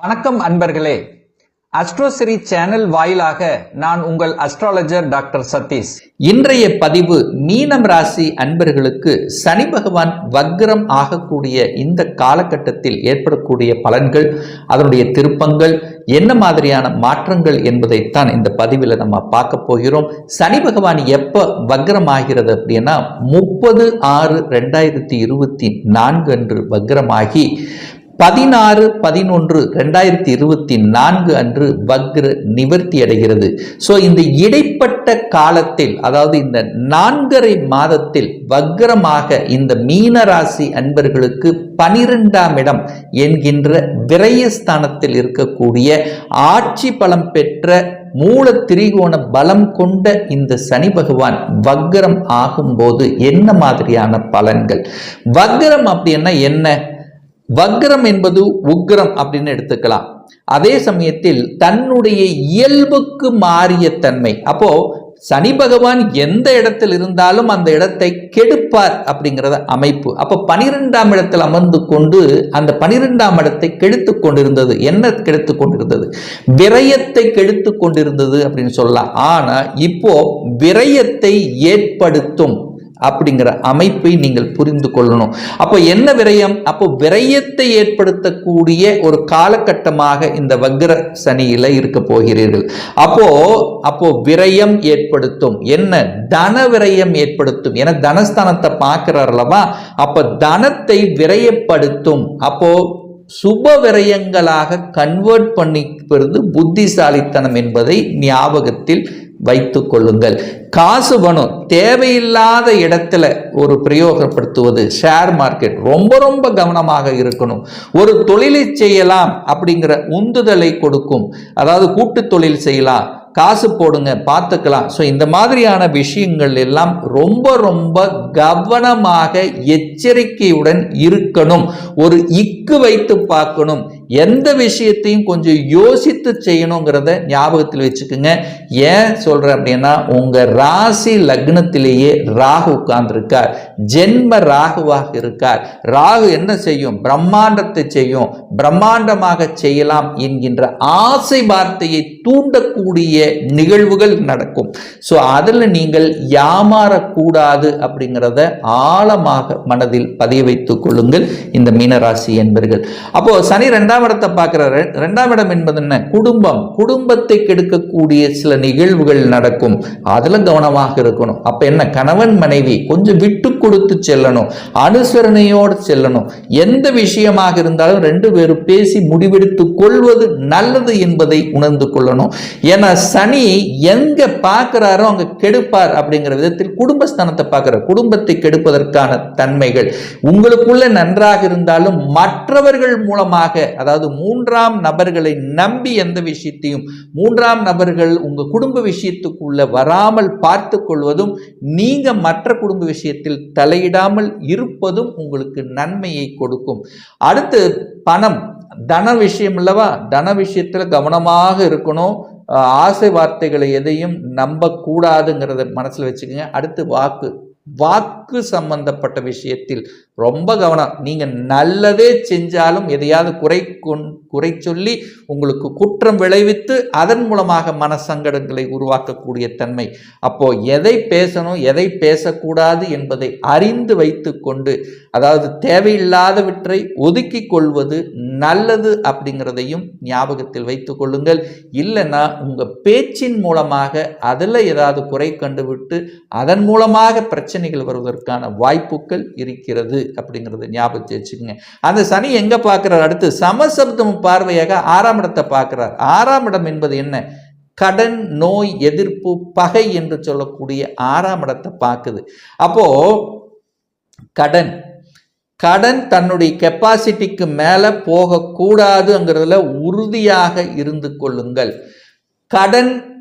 வணக்கம் அன்பர்களே. அஸ்ட்ரோசிரி சேனல் வாயிலாக நான் உங்கள் அஸ்ட்ராலஜர் டாக்டர் சதீஷ். இன்றைய பதிவு மீனம் ராசி அன்பர்களுக்கு சனி பகவான் வக்ரம் ஆகக்கூடிய இந்த காலகட்டத்தில் ஏற்படக்கூடிய பலன்கள் அதனுடைய திருப்பங்கள் என்ன மாதிரியான மாற்றங்கள் என்பதைத்தான் இந்த பதிவில் நம்ம பார்க்க போகிறோம். சனி பகவான் எப்போ வக்ரம் ஆகிறது அப்படின்னா முப்பது ஆறு ரெண்டாயிரத்தி இருபத்தி நான்கு அன்று வக்ரமாகி பதினாறு பதினொன்று ரெண்டாயிரத்தி இருபத்தி நான்கு அன்று வக்ர நிவர்த்தி அடைகிறது. ஸோ இந்த இடைப்பட்ட காலத்தில் அதாவது இந்த நான்கரை மாதத்தில் வக்ரமாக இந்த மீனராசி அன்பர்களுக்கு பனிரெண்டாம் இடம் என்கின்ற விரயஸ்தானத்தில் இருக்கக்கூடிய ஆட்சி பலம் பெற்ற மூல திரிகோண பலம் கொண்ட இந்த சனி பகவான் வக்ரம் ஆகும்போது என்ன மாதிரியான பலன்கள்? வக்ரம் அப்படின்னா என்ன? வக்ரம் என்பது உக்ரம் அப்படின்னு எடுத்துக்கலாம். அதே சமயத்தில் தன்னுடைய இயல்புக்கு மாறிய தன்மை. அப்போ சனி பகவான் எந்த இடத்தில் இருந்தாலும் அந்த இடத்தை கெடுப்பார் அப்படிங்கிறத அமைப்பு. அப்ப பனிரெண்டாம் இடத்தில் அமர்ந்து கொண்டு அந்த பனிரெண்டாம் இடத்தை கெடுத்து கொண்டிருந்தது. என்ன கெடுத்து கொண்டிருந்தது? விரயத்தை கெடுத்து கொண்டிருந்தது அப்படின்னு சொல்லலாம். ஆனா இப்போ விரயத்தை ஏற்படுத்தும். அப்படிங்கிற அமைப்பை நீங்கள் புரிந்து கொள்ளணும். அப்போ என்ன விரயம்? அப்போ விரயத்தை ஏற்படுத்தக்கூடிய ஒரு காலகட்டமாக இந்த வக்ர சனியில இருக்க போகிறீர்கள். அப்போ அப்போ விரயம் ஏற்படுத்தும். என்ன? தன விரயம் ஏற்படுத்தும். என தனஸ்தானத்தை பார்க்கிறார் அல்லவா? அப்ப தனத்தை விரயப்படுத்தும். அப்போ சுப விரயங்களாக கன்வெர்ட் பண்ணிப்பது புத்திசாலித்தனம் என்பதை ஞாபகத்தில் வைத்து கொள்ளுங்கள். காசு பணம் தேவையில்லாத இடத்துல ஒரு பிரயோகப்படுத்துவது ஷேர் மார்க்கெட் ரொம்ப ரொம்ப கவனமாக இருக்கணும். ஒரு தொழிலை செய்யலாம் அப்படிங்கிற உந்துதலை கொடுக்கும். அதாவது கூட்டு தொழில் செய்யலாம் காசு போடுங்க பார்த்துக்கலாம். ஸோ இந்த மாதிரியான விஷயங்கள் எல்லாம் ரொம்ப ரொம்ப கவனமாக எச்சரிக்கையுடன் இருக்கணும். ஒரு இக்கு வைத்து பார்க்கணும். எந்த விஷயத்தையும் கொஞ்சம் யோசித்து செய்யணுங்கிறத ஞாபகத்தில் வச்சுக்கோங்க. ஏன் சொல்கிறேன் அப்படின்னா உங்கள் ராசி லக்னத்திலேயே ராகு உட்கார்ந்துருக்கார். ஜென்ம ராகுவாக இருக்கார். ராகு என்ன செய்யும்? பிரம்மாண்டத்தை செய்யும். பிரம்மாண்டமாக செய்யலாம் என்கின்ற ஆசை வார்த்தையை தூண்டக்கூடிய நிகழ்வுகள் நடக்கும். ஸோ அதில் நீங்கள் யாமாறக்கூடாது அப்படிங்கிறத ஆழமாக மனதில் பதிய வைத்துக் கொள்ளுங்கள். இந்த மீனராசி என்பர்கள். அப்போ சனி ரெண்டாம் இடத்தை பார்க்கிறாரு ரெண்டாம் இடம் என்பது என்ன? குடும்பம். குடும்பத்தை கெடுக்கக்கூடிய சில நிகழ்வுகள் நடக்கும். அதில் கவனமாக இருக்கணும். அப்ப என்ன? கணவன் மனைவி கொஞ்சம் விட்டு கொடுத்து செல்லணும் அனுசரணையோடு செல்லணும். எந்த விஷயமாக இருந்தாலும் ரெண்டு பேரும் பேசி முடிவெடுத்து கொள்வது நல்லது என்பதை உணர்ந்து கொள்ளணும். ஏன்னா சனி எங்க பார்க்கிறாரோ அங்க கெடுப்பார் அப்படிங்கிற விதத்தில் குடும்பஸ்தானத்தை பார்க்கிறார். குடும்பத்தை கெடுப்பதற்கான தன்மைகள். உங்களுக்குள்ள நன்றாக இருந்தாலும் மற்றவர்கள் மூலமாக அதாவது மூன்றாம் நபர்களை நம்பி எந்த விஷயத்தையும் மூன்றாம் நபர்கள் உங்க குடும்ப விஷயத்துக்குள்ள வராமல் பார்த்து கொள்வதும் நீங்க மற்ற குடும்ப விஷயத்தில் தலையிடாமல் இருப்பதும் உங்களுக்கு நன்மையை கொடுக்கும். அடுத்து பணம். தன விஷயம் இல்லவா தன விஷயத்தில் கவனமாக இருக்கணும். ஆசை வார்த்தைகளை எதையும் நம்பக்கூடாதுங்கிறத மனசில் வச்சுக்கோங்க. அடுத்து வாக்கு. வாக்கு சம்பந்தப்பட்ட விஷயத்தில் ரொம்ப கவனம். நீங்கள் நல்லதே செஞ்சாலும் எதையாவது குறை கொண் குறை சொல்லி உங்களுக்கு குற்றம் விளைவித்து அதன் மூலமாக மனசங்கடங்களை உருவாக்கக்கூடிய தன்மை. அப்போ எதை பேசணும் எதை பேசக்கூடாது என்பதை அறிந்து வைத்து கொண்டு அதாவது தேவையில்லாதவற்றை ஒதுக்கி கொள்வது நல்லது அப்படிங்கிறதையும் ஞாபகத்தில் வைத்து கொள்ளுங்கள். இல்லைன்னா உங்கள் பேச்சின் மூலமாக அதில் ஏதாவது குறை கண்டுவிட்டு அதன் மூலமாக பிரச்சனைகள் வருவதற்கான வாய்ப்புகள் இருக்கிறது. அப்படிங்கிறது ஞாபகத்தை வச்சுக்கோங்க. அந்த சனி எங்க பார்க்கிறார்? அடுத்து சமசப்தம் பார்வையாக ஆறாம் இடத்தை பார்க்கிறார். ஆறாம் இடம் என்பது என்ன? கடன் நோய் எதிர்ப்பு பகை என்று சொல்லக்கூடிய ஆறாம் இடத்தை பார்க்குது. அப்போ கடன். கடன் தன்னுடைய கெப்பாசிட்டிக்கு மேலே போகக்கூடாதுங்கிறதுல உறுதியாக இருந்து கொள்ளுங்கள். கடன்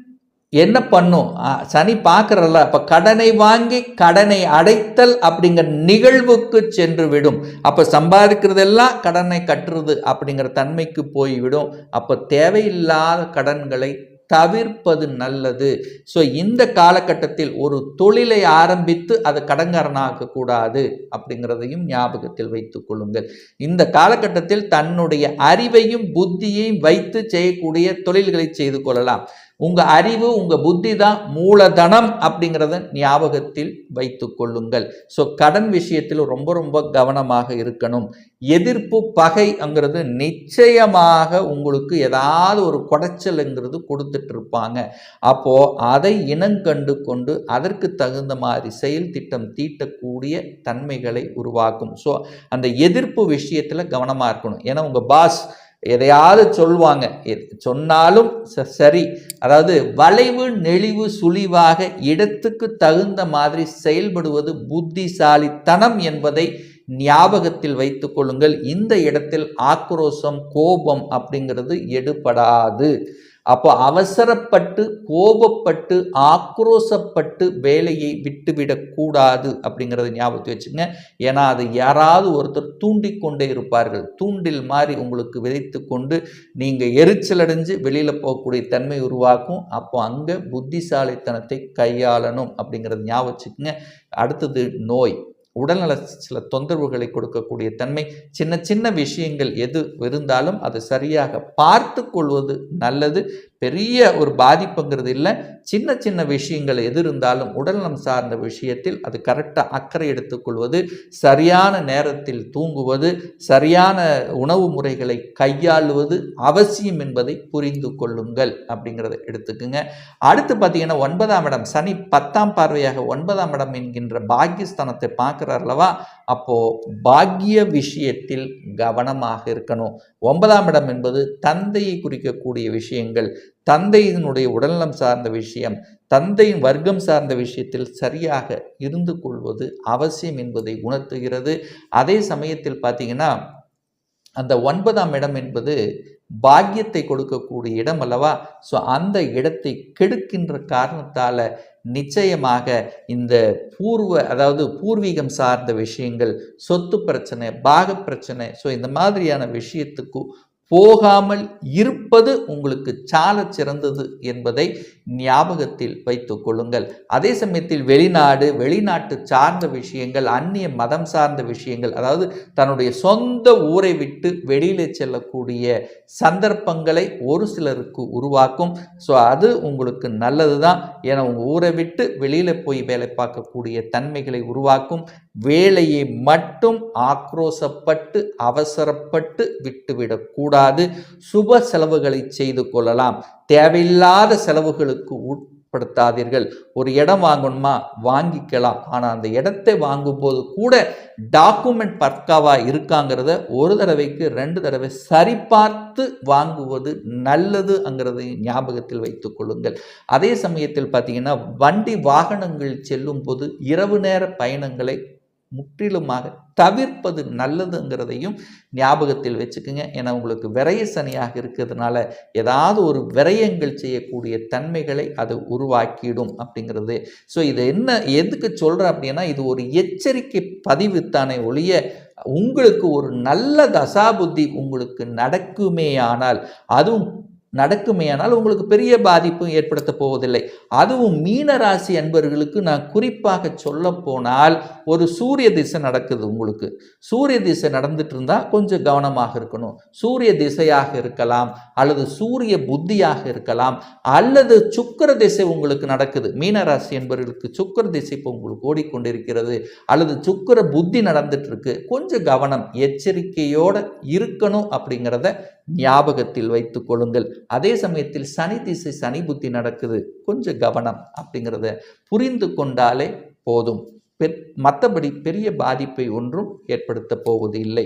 என்ன பண்ணும்? சனி பார்க்கறல்ல அப்ப கடனை வாங்கி கடனை அடைத்தல் அப்படிங்கிற நிகழ்வுக்கு சென்று விடும். அப்ப சம்பாதிக்கிறதெல்லாம் கடனை கட்டுறது அப்படிங்கிற தன்மைக்கு போய்விடும். அப்ப தேவையில்லாத கடன்களை தவிர்ப்பது நல்லது. ஸோ இந்த காலகட்டத்தில் ஒரு தொழிலை ஆரம்பித்து அது கடங்காரனாக கூடாது அப்படிங்கிறதையும் ஞாபகத்தில் வைத்துக் கொள்ளுங்கள். இந்த காலகட்டத்தில் தன்னுடைய அறிவையும் புத்தியையும் வைத்து செய்யக்கூடிய தொழில்களை செய்து கொள்ளலாம். உங்கள் அறிவு உங்கள் புத்தி தான் மூலதனம் அப்படிங்கிறத ஞாபகத்தில் வைத்து கொள்ளுங்கள். ஸோ கடன் விஷயத்தில் ரொம்ப ரொம்ப கவனமாக இருக்கணும். எதிர்ப்பு பகைங்கிறது நிச்சயமாக உங்களுக்கு ஏதாவது ஒரு குடைச்சலுங்கிறது கொடுத்துட்டு இருப்பாங்க. அப்போ அதை இனங்கண்டு கொண்டு அதற்கு தகுந்த மாதிரி செயல் திட்டம் தீட்டக்கூடிய தன்மைகளை உருவாக்கும். ஸோ அந்த எதிர்ப்பு விஷயத்தில் கவனமாக இருக்கணும். ஏன்னா உங்கள் பாஸ் எதையாவது சொல்லுவாங்க எ- சொன்னாலும் ச- சரி. அதாவது வளைவு நெளிவு சுழிவாக இடத்துக்கு தகுந்த மாதிரி செயல்படுவது புத்திசாலித்தனம் என்பதை ஞாபகத்தில் வைத்து கொள்ளுங்கள். இந்த இடத்தில் ஆக்ரோஷம் கோபம் அப்படிங்கிறது எடுபடாது. அப்போ அவசரப்பட்டு கோபப்பட்டு ஆக்ரோசப்பட்டு வேலையை விட்டுவிடக்கூடாது அப்படிங்கிறத ஞாபகத்தை வச்சுங்க ஏன்னா அது யாராவது ஒருத்தர் தூண்டி கொண்டே இருப்பார்கள். தூண்டில் மாதிரி உங்களுக்கு விதைத்து கொண்டு நீங்கள் எரிச்சல் அடைஞ்சு வெளியில் போகக்கூடிய தன்மை உருவாக்கும். அப்போ அங்கே புத்திசாலித்தனத்தை கையாளணும் அப்படிங்கிறத ஞாபகம் வச்சுக்கோங்க. அடுத்தது நோய். உடல்நல சில தொந்தரவுகளை கொடுக்கக்கூடிய தன்மை சின்ன சின்ன விஷயங்கள் எது இருந்தாலும் அதை சரியாக பார்த்து கொள்வது நல்லது. பெரிய ஒரு பாதிப்புங்கிறது இல்லை. சின்ன சின்ன விஷயங்கள் எது இருந்தாலும் உடல்நலம் சார்ந்த விஷயத்தில் அது கரெக்டாக அக்கறை எடுத்துக்கொள்வது சரியான நேரத்தில் தூங்குவது சரியான உணவு முறைகளை கையாளுவது அவசியம் என்பதை புரிந்து கொள்ளுங்கள் அப்படிங்கிறத எடுத்துக்குங்க. அடுத்து பார்த்தீங்கன்னா ஒன்பதாம் இடம் சனி பத்தாம் பார்வையாக ஒன்பதாம் இடம் என்கின்ற பாக்கியஸ்தானத்தை பார்க்குறார் அல்லவா? அப்போது பாக்கிய விஷயத்தில் கவனமாக இருக்கணும். ஒன்பதாம் இடம் என்பது தந்தையை குறிக்கக்கூடிய விஷயங்கள் தந்தையினுடைய உடல்நலம் சார்ந்த விஷயம் தந்தையின் வர்க்கம் சார்ந்த விஷயத்தில் சரியாக இருந்து கொள்வது அவசியம் என்பதை உணர்த்துகிறது. அதே சமயத்தில் பார்த்தீங்கன்னா அந்த ஒன்பதாம் இடம் என்பது பாக்கியத்தை கொடுக்கக்கூடிய இடம் அல்லவா? ஸோ அந்த இடத்தை கெடுக்கின்ற காரணத்தால் நிச்சயமாக இந்த பூர்வ அதாவது பூர்வீகம் சார்ந்த விஷயங்கள் சொத்து பிரச்சனை பாக பிரச்சனை ஸோ இந்த மாதிரியான விஷயத்துக்கு போகாமல் இருப்பது உங்களுக்கு சால சிறந்தது என்பதை ஞாபகத்தில் வைத்துக் கொள்ளுங்கள். அதே சமயத்தில் வெளிநாடு வெளிநாட்டு சார்ந்த விஷயங்கள் அந்நிய மதம் சார்ந்த விஷயங்கள் அதாவது தன்னுடைய சொந்த ஊரை விட்டு வெளியிலே செல்லக்கூடிய சந்தர்ப்பங்களை ஒரு சிலருக்கு உருவாக்கும். ஸோ அது உங்களுக்கு நல்லது தான் ஏன்னா உங்கள் ஊரை விட்டு வெளியில் போய் வேலை பார்க்கக்கூடிய தன்மைகளை உருவாக்கும். வேலையை மட்டும் ஆக்ரோசப்பட்டு அவசரப்பட்டு விட்டுவிடக்கூடாது சுப செலவுகளை செய்து கொள்ளலாம். தேவையில்லாத செலவுகளுக்கு உட்படுத்தாதீர்கள். ஒரு இடம் வாங்கணுமா? வாங்கிக்கலாம். ஆனால் அந்த இடத்தை வாங்கும்போது கூட டாக்குமெண்ட் பர்க்காவாக இருக்காங்கிறத ஒரு தடவைக்கு ரெண்டு தடவை சரிபார்த்து வாங்குவது நல்லதுங்கிறதை ஞாபகத்தில் வைத்துக் கொள்ளுங்கள். அதே சமயத்தில் பார்த்தீங்கன்னா வண்டி வாகனங்கள் செல்லும் போது இரவு நேர பயணங்களை முற்றிலுமாக தவிர்ப்பது நல்லதுங்கிறதையும் ஞாபகத்தில் வச்சுக்கோங்க. ஏன்னா உங்களுக்கு விரைய சனியாக இருக்கிறதுனால ஏதாவது ஒரு விரயங்கள் செய்யக்கூடிய தன்மைகளை அது உருவாக்கிடும் அப்படிங்கிறது. ஸோ இது என்ன எதுக்கு சொல்கிறேன் அப்படின்னா இது ஒரு எச்சரிக்கை பதிவு தானே ஒழிய உங்களுக்கு ஒரு நல்ல தசாபுத்தி உங்களுக்கு நடக்குமேயானால் அதுவும் நடக்குமேயானால் உங்களுக்கு பெரிய பாதிப்பும் ஏற்படுத்த போவதில்லை. அதுவும் மீன ராசி அன்பர்களுக்கு நான் குறிப்பாக சொல்ல போனால் ஒரு சூரிய திசை நடக்குது உங்களுக்கு. சூரிய திசை நடந்துட்டு இருந்தால் கொஞ்சம் கவனமாக இருக்கணும். சூரிய திசையாக இருக்கலாம் அல்லது சூரிய புத்தியாக இருக்கலாம் அல்லது சுக்கிர திசை உங்களுக்கு நடக்குது. மீனராசி என்பவர்களுக்கு சுக்கிர திசை இப்போ உங்களுக்கு ஓடிக்கொண்டிருக்கிறது அல்லது சுக்கிர புத்தி நடந்துட்டு இருக்கு. கொஞ்சம் கவனம் எச்சரிக்கையோடு இருக்கணும் அப்படிங்கிறத ஞாபகத்தில் வைத்து கொள்ளுங்கள். அதே சமயத்தில் சனி திசை சனி புத்தி நடக்குது. கொஞ்சம் கவனம் அப்படிங்கிறத புரிந்து கொண்டாலே போதும். பெ மற்றபடி பெரிய பாதிப்பை ஒன்றும் ஏற்படுத்த போவது இல்லை